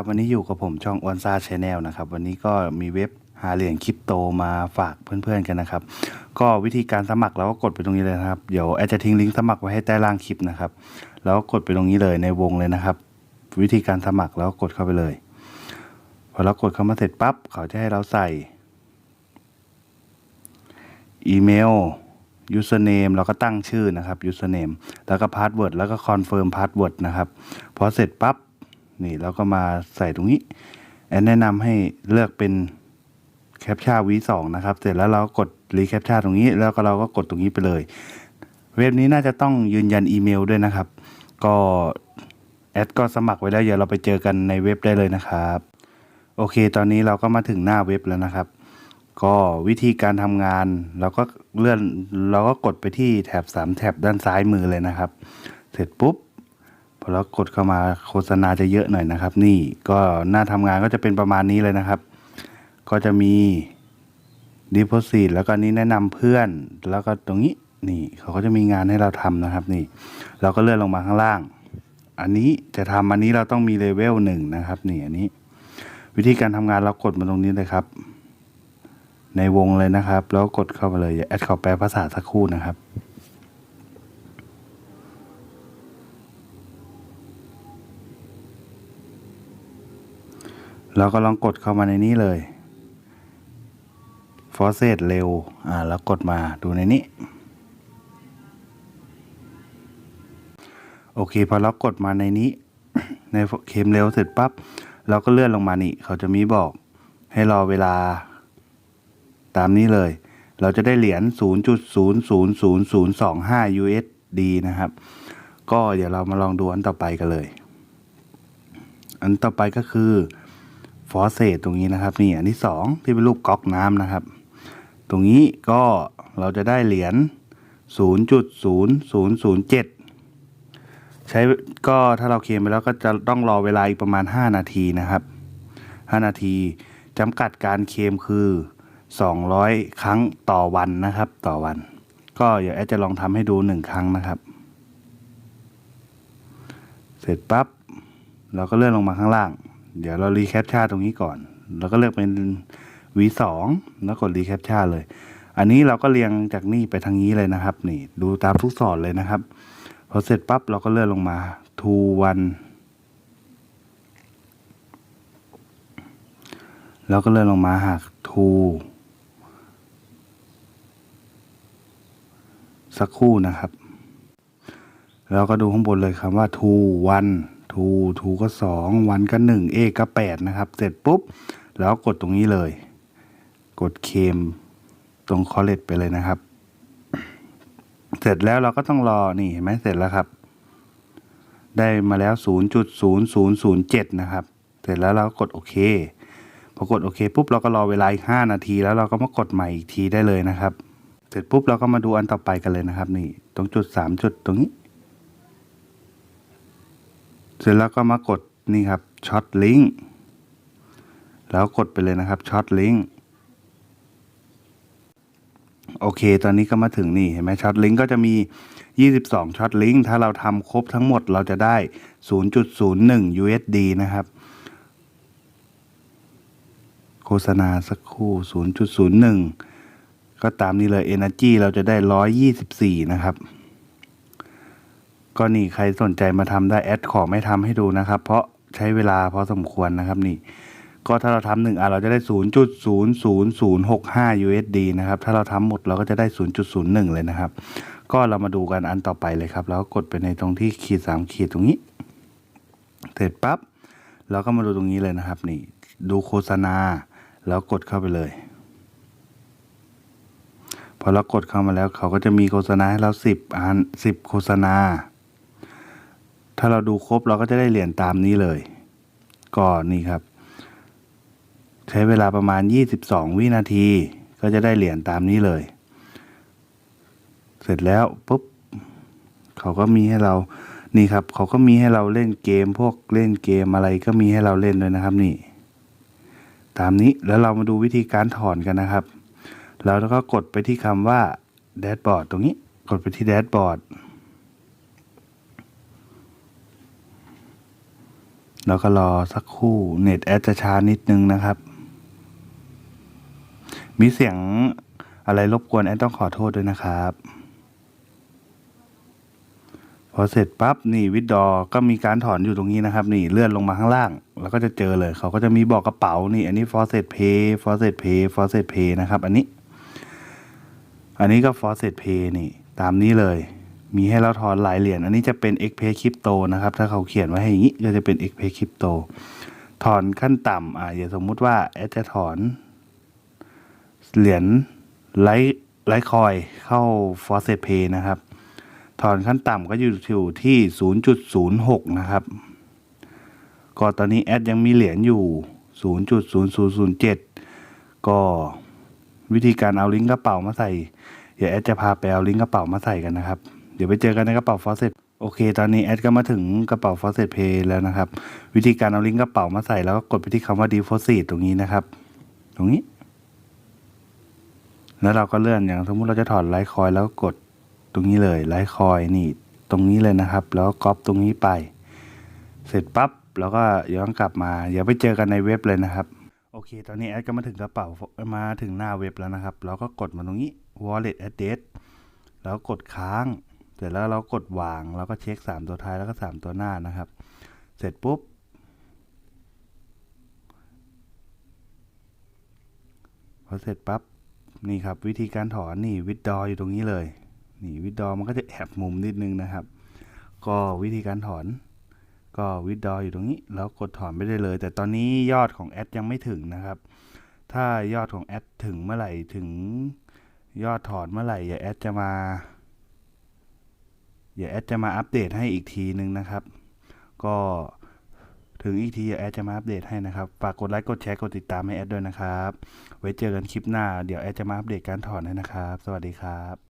ครับวันนี้อยู่กับผมช่องอวนซาชแนลนะครับ วันนี้ก็มีเว็บหาเหรียญคริปโตมาฝากเพื่อนๆกันนะครับ ก็วิธีการสมัครเราก็กดไปตรงนี้เลยนะครับ เดี๋ยวแอดจะทิ้งลิงก์สมัครไว้ให้ใต้ล่างคลิปนะครับ แล้วก็กดไปตรงนี้เลยในวงเลยนะครับ วิธีการสมัครแล้วก็กดเข้าไปเลย พอเรากดเข้ามาเสร็จปั๊บเขาจะให้เราใส่อีเมล username แล้วก็ตั้งชื่อนะครับ username แล้วก็ password แล้วก็ confirm password นะครับ พอเสร็จปั๊บ นี่เราก็มาใส่ตรงนี้แอนแนะนำให้เลือกเป็นแคปชั่น V2 นะครับ เสร็จแล้วเราก็กดรีแคปชั่นตรงนี้ แล้วก็เราก็กดตรงนี้ไปเลย เว็บนี้น่าจะต้องยืนยันอีเมลด้วยนะครับ ก็แอดก็สมัครไว้แล้วเดี๋ยวเราไปเจอกันในเว็บได้เลยนะครับ โอเค ตอนนี้เราก็มาถึงหน้าเว็บแล้วนะครับ ก็วิธีการทำงานเราก็เลื่อนเราก็กดไปที่แถบ3แถบด้านซ้ายมือเลยนะครับ เสร็จปุ๊บ พอเรากดเข้ามาโฆษณาจะเยอะหน่อยนะครับ นี่ก็หน้าทำงานก็จะเป็นประมาณนี้เลยนะครับ ก็จะมี Deposit แล้วก็นี้แนะนำเพื่อน แล้วก็ตรงนี้นี่เขาก็จะมีงานให้เราทำนะครับ นี่ เราก็เลื่อนลงมาข้างล่าง อันนี้จะทำอันนี้เราต้องมีเลเวลหนึ่งนะครับนี่อันนี้ วิธีการทำงานเรากดมาตรงนี้เลยครับ ในวงเลยนะครับ แล้วกดเข้าไปเลยอย่าแอดขอแปลภาษาสักครู่นะครับ เราก็ลองกดเข้ามาในนี้เลยฟอร์เซตเร็ว อ่า แล้วกดมาดูในนี้ โอเค พอเรากดมาในนี้ ในเคมเร็วเสร็จปั๊บ เราก็เลื่อนลงมานี่ เขาจะมีบอก ให้รอเวลา ตามนี้เลย เราจะได้เหรียญ 0.000025 USD นะครับ ก็เดี๋ยวเรามาลองดูอันต่อไปกันเลย อันต่อไปก็คือ ฟอสเซตตรงนี้นะครับ นี่อันที่สองที่เป็นรูปก๊อกน้ำนะครับ ตรงนี้ก็เราจะได้เหรียญ0.0007 ใช้ก็ถ้าเราเคลมไปแล้วก็จะต้องรอเวลาอีกประมาณ 5 นาทีนะครับ 5 นาทีจำกัดการเคลมคือ 200 ครั้งต่อวันนะครับ ต่อวัน ก็เดี๋ยวแอดจะลองทำให้ดู 1 ครั้งนะครับ เสร็จปั๊บเราก็เลื่อนลงมาข้างล่าง เดี๋ยวเรารีแคปชั่นตรงนี้ก่อนเราก็เลือกเป็น V2 แล้วกดรีแคปชั่นเลย อันนี้เราก็เรียงจากนี่ไปทางนี้เลยนะครับ นี่ดูตามทุกสอนเลยนะครับ พอเสร็จปั๊บเราก็เลื่อนลงมา to one แล้วก็เลื่อนลงมาหาก to สักคู่นะครับ แล้วก็ดูข้างบนเลยคำว่า to one to to ก็สอง one ก็หนึ่ง a ก็แปดนะครับ เสร็จปุ๊บ แล้วกดตรงนี้เลย กดเคมตรงคอเลตไปเลยนะครับ เสร็จแล้วเราก็ต้องรอนี่เห็นไหมเสร็จแล้วครับ ได้มาแล้ว 0.0007 นะครับ เสร็จแล้วเราก็กดโอเคพอกดโอเคปุ๊บเราก็รอเวลาอีก5นาที แล้วเราก็มากดใหม่อีกทีได้เลยนะครับ เสร็จปุ๊บเราก็มาดูอันต่อไปกันเลยนะครับ นี่ตรงจุด 3 จุดตรงนี้ เสร็จแล้วก็มากดนี่ครับช็อตลิงก์แล้วกดไปเลยนะครับช็อตลิงก์โอเค ตอนนี้ก็มาถึงนี่เห็นไหมช็อตลิงก์ก็จะมี 22ช็อตลิงก์ถ้าเราทำครบทั้งหมดเราจะได้ 0.01 USD นะครับ โฆษณาสักครู่ 0.01 ก็ตามนี้เลย Energy เราจะได้ 124 นะครับ ก็นี่ใครสนใจมาทำได้แอดขอไม่ทำให้ดูนะครับ เพราะใช้เวลาพอสมควรนะครับนี่ ก็ถ้าเราทำหนึ่งอันเราจะได้0.0065 USD นะครับ ถ้าเราทำหมดเราก็จะได้ 0.01 เลยนะครับ ก็เรามาดูกันอันต่อไปเลยครับ แล้วกดไปในตรงที่ขีดสามขีดตรงนี้ เสร็จปั๊บเราก็มาดูตรงนี้เลยนะครับ นี่ ดูโฆษณา แล้วกดเข้าไปเลยพอเรากดเข้ามาแล้วเขาก็จะมีโฆษณาให้เราสิบอันสิบโฆษณา ถ้าเราดูครบเราก็จะได้เหรียญตามนี้เลยก็นี่ครับ ใช้เวลาประมาณ 22 วินาที ก็จะได้เหรียญตามนี้เลย เสร็จแล้วปุ๊บเขาก็มีให้เรานี่ครับ เขาก็มีให้เราเล่นเกมพวกเล่นเกมอะไรก็มีให้เราเล่นด้วยนะครับนี่ ตามนี้แล้วเรามาดูวิธีการถอนกันนะครับแล้วก็กดไปที่คำว่าแดชบอร์ดตรงนี้ กดไปที่แดชบอร์ด แล้วก็รอสักครู่เน็ตแอดจะช้านิดนึงนะครับ มีเสียงอะไรรบกวนแอดต้องขอโทษด้วยนะครับ พอเสร็จปั๊บนี่วิดดอก็มีการถอนอยู่ตรงนี้นะครับ นี่เลื่อนลงมาข้างล่าง แล้วก็จะเจอเลย เขาก็จะมีบอกกระเป๋านี่ อันนี้ f o r c e t Pay f o r c e t Pay f o r c e t Pay นะครับ อันนี้ อันนี้ก็ f o r c e t Pay นี่ ตามนี้เลย มีให้เราถอนหลายเหรียญอันนี้จะเป็น x p a y Crypto นะครับ ถ้าเขาเขียนไว้ให้อย่างนี้ก็จะเป็น x p a y Crypto ถอนขั้นต่ำอ่าอย่างสมมุติว่าแอดจะถอน เหรียญไลท์ไลท์คอยเข้า f o r c e t Pay นะครับ ถอนขั้นต่ำก็อยู่อยู่ที่ 0.06 นะครับก็ตอนนี้แอดยังมีเหรียญอยู่ 0.0007 ก็วิธีการเอาลิงก์กระเป๋ามาใส่ เดี๋ยวแอดจะพาไปเอาลิงก์กระเป๋ามาใส่กันนะครับ เดี๋ยวไปเจอกันในกระเป๋าฟอสเซตโอเค ตอนนี้แอดก็มาถึงกระเป๋าฟอสเซตเพย์แล้วนะครับ วิธีการเอาลิงก์กระเป๋ามาใส่แล้วก็กดไปที่คำว่า deposit ตตรงนี้นะครับ ตรงนี้ แล้วเราก็เลื่อนอย่างสมมุติเราจะถอดไลท์คอยแล้วก็กดตรงนี้เลยไลท์คอยนี่ ตรงนี้เลยนะครับ แล้วก็ก๊อปตรงนี้ไป เสร็จปั๊บแล้วก็ย้อนกลับมาอย่าไปเจอกันในเว็บเลยนะครับโอเค ตอนนี้แอดก็มาถึงกระเป๋ามาถึงหน้าเว็บแล้วนะครับ เราก็กดมาตรงนี้ wallet address แล้วกดค้าง เสร็จแล้วเรากดวางแล้วก็เช็ค 3 ตัวท้ายแล้วก็ 3 ตัวหน้านะครับ เสร็จปุ๊บ พอเสร็จปั๊บนี่ครับวิธีการถอนนี่วิดดออยู่ตรงนี้เลยนี่วิดดอมันก็จะแอบมุมนิดนึงนะครับ ก็วิธีการถอน ก็วิดดออยู่ตรงนี้ แล้วกดถอนไปได้เลย แต่ตอนนี้ยอดของแอดยังไม่ถึงนะครับ ถ้ายอดของแอดถึงเมื่อไหร่ถึงยอดถอนเมื่อไหร่อย่าแอดจะมา เดี๋ยวแอดจะมาอัปเดตให้อีกทีนึงนะครับ ก็ถึงอีกทีอย่าแอดจะมาอัปเดตให้นะครับ ฝากกดไลค์กดแชร์กดติดตามให้แอดด้วยนะครับ ไว้เจอกันคลิปหน้า เดี๋ยวแอดจะมาอัปเดตการถอนให้นะครับ สวัสดีครับ